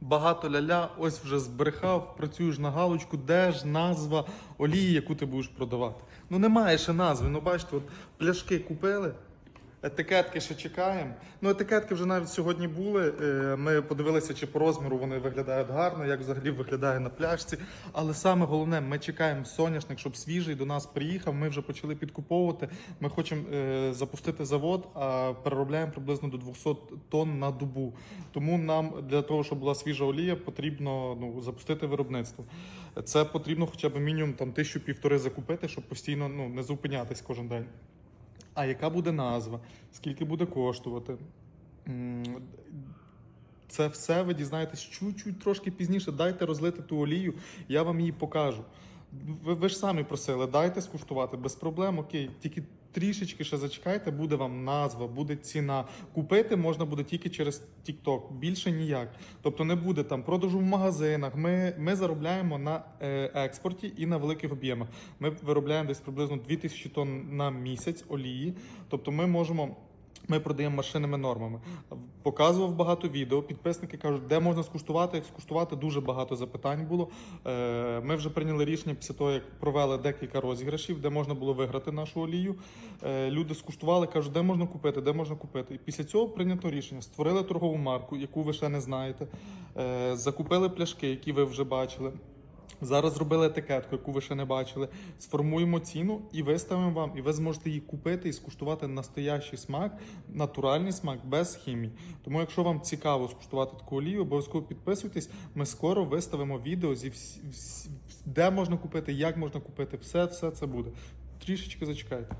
багато ля-ля, ось вже збрехав, працюєш на галочку, де ж назва олії, яку ти будеш продавати. Ну немає ще назви. Ну бачите, от пляшки купили. Етикетки ще чекаємо. Ну, етикетки вже навіть сьогодні були. Е, Ми подивилися, чи по розміру вони виглядають гарно, як взагалі виглядає на пляшці. Але саме головне, ми чекаємо соняшник, щоб свіжий до нас приїхав. Ми вже почали підкуповувати. Ми хочемо е, запустити завод, а переробляємо приблизно до 200 тонн на добу. Тому нам для того, щоб була свіжа олія, потрібно ну, запустити виробництво. Це потрібно хоча б мінімум там тисячу півтори закупити, щоб постійно ну, не зупинятись кожен день. А яка буде назва? Скільки буде коштувати? Це все ви дізнаєтесь чуть-чуть трошки пізніше. Дайте розлити ту олію, я вам її покажу. Ви, ви ж самі просили, дайте скуштувати без проблем. Окей, тільки трішечки ще зачекайте, буде вам назва, буде ціна. Купити можна буде тільки через TikTok, більше ніяк. Тобто не буде там продажу в магазинах. Ми, ми заробляємо на е, експорті і на великих об'ємах. Ми виробляємо десь приблизно 2000 тонн на місяць олії. Тобто ми можемо. Ми продаємо машинними нормами. Показував багато відео. Підписники кажуть, де можна скуштувати. Як скуштувати дуже багато запитань було. Е, Ми вже прийняли рішення після того, як провели декілька розіграшів, де можна було виграти нашу олію. Е, Люди скуштували, кажуть, де можна купити, де можна купити. І після цього прийнято рішення. Створили торгову марку, яку ви ще не знаєте. Е, Закупили пляшки, які ви вже бачили. Зараз зробили етикетку, яку ви ще не бачили. Сформуємо ціну і виставимо вам, і ви зможете її купити і скуштувати настоящий смак, натуральний смак без хімії. Тому, якщо вам цікаво скуштувати таку олію, обов'язково підписуйтесь. Ми скоро виставимо відео зі всі, де можна купити, як можна купити. Все, все це буде. Трішечки зачекайте.